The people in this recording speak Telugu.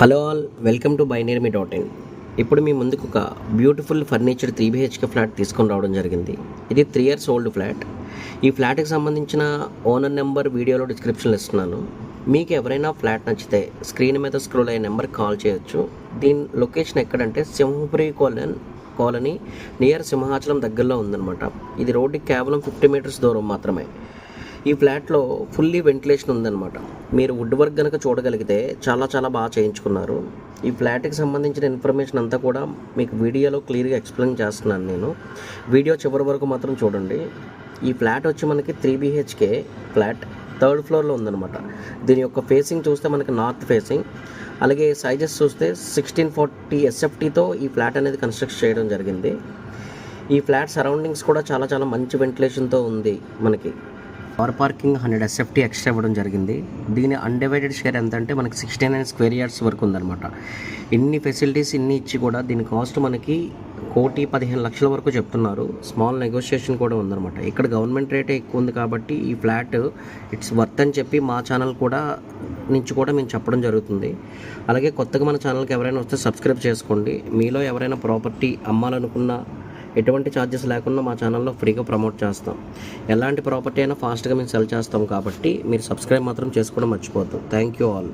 హలో ఆల్ వెల్కమ్ టు బైనేర్మి డాట్ ఇన్. ఇప్పుడు మీ ముందుకు ఒక beautiful furniture three BHK flat తీసుకొని రావడం జరిగింది. ఇది త్రీ ఇయర్స్ ఓల్డ్ ఫ్లాట్. ఈ ఫ్లాట్కి సంబంధించిన ఓనర్ నెంబర్ వీడియోలో డిస్క్రిప్షన్లో ఇస్తున్నాను. మీకు ఎవరైనా ఫ్లాట్ నచ్చితే స్క్రీన్ మీద స్క్రోల్ అయ్యే నెంబర్కి కాల్ చేయొచ్చు. దీని లొకేషన్ ఎక్కడంటే Simhapuri colony colony near Simhachalam దగ్గరలో ఉందన్నమాట. ఇది రోడ్డుకి కేవలం ఫిఫ్టీ మీటర్స్ దూరం మాత్రమే. ఈ ఫ్లాట్లో ఫుల్లీ వెంటిలేషన్ ఉందన్నమాట. మీరు వుడ్ వర్క్ కనుక చూడగలిగితే చాలా చాలా బాగా చేయించుకున్నారు. ఈ ఫ్లాట్కి సంబంధించిన ఇన్ఫర్మేషన్ అంతా కూడా మీకు వీడియోలో క్లియర్గా ఎక్స్ప్లెయిన్ చేస్తున్నాను నేను. వీడియో చివరి వరకు మాత్రం చూడండి. ఈ ఫ్లాట్ వచ్చి మనకి త్రీ బీహెచ్కే ఫ్లాట్. థర్డ్ ఫ్లోర్లో ఉందన్నమాట. దీని యొక్క ఫేసింగ్ చూస్తే మనకి నార్త్ ఫేసింగ్. అలాగే సైజెస్ చూస్తే సిక్స్టీన్ ఫార్టీ ఎస్ఎఫ్టీతో ఈ ఫ్లాట్ అనేది కన్స్ట్రక్ట్ చేయడం జరిగింది. ఈ ఫ్లాట్ సరౌండింగ్స్ కూడా చాలా చాలా మంచి వెంటిలేషన్తో ఉంది మనకి. Car parking hundred SFT extra ఇవ్వడం జరిగింది. దీని అన్డివైడెడ్ షేర్ ఎంత అంటే మనకి సిక్స్టీ నైన్ స్క్వేర్ యార్డ్స్ వరకు ఉందన్నమాట. ఇన్ని ఫెసిలిటీస్ ఇన్ని ఇచ్చి కూడా దీని కాస్ట్ మనకి కోటి పదిహేను లక్షల వరకు చెప్తున్నారు. స్మాల్ నెగోషియేషన్ కూడా ఉందన్నమాట. ఇక్కడ గవర్నమెంట్ రేటే ఎక్కువ ఉంది కాబట్టి ఈ ఫ్లాట్ ఇట్స్ వర్త్ అని చెప్పి మా ఛానల్ కూడా నుంచి కూడా మేము చెప్పడం జరుగుతుంది. అలాగే కొత్తగా మన ఛానల్కి ఎవరైనా వస్తే సబ్స్క్రైబ్ చేసుకోండి. మీలో ఎవరైనా ప్రాపర్టీ అమ్మాలనుకున్నా ఎటువంటి ఛార్జెస్ లేకుండా మా ఛానల్లో ఫ్రీగా ప్రమోట్ చేస్తాం. ఎలాంటి ప్రాపర్టీ అయినా ఫాస్ట్గా మేము సెల్ చేస్తాం కాబట్టి మీరు సబ్స్క్రైబ్ మాత్రం చేసుకోవడం మర్చిపోద్దు థ్యాంక్ యూ ఆల్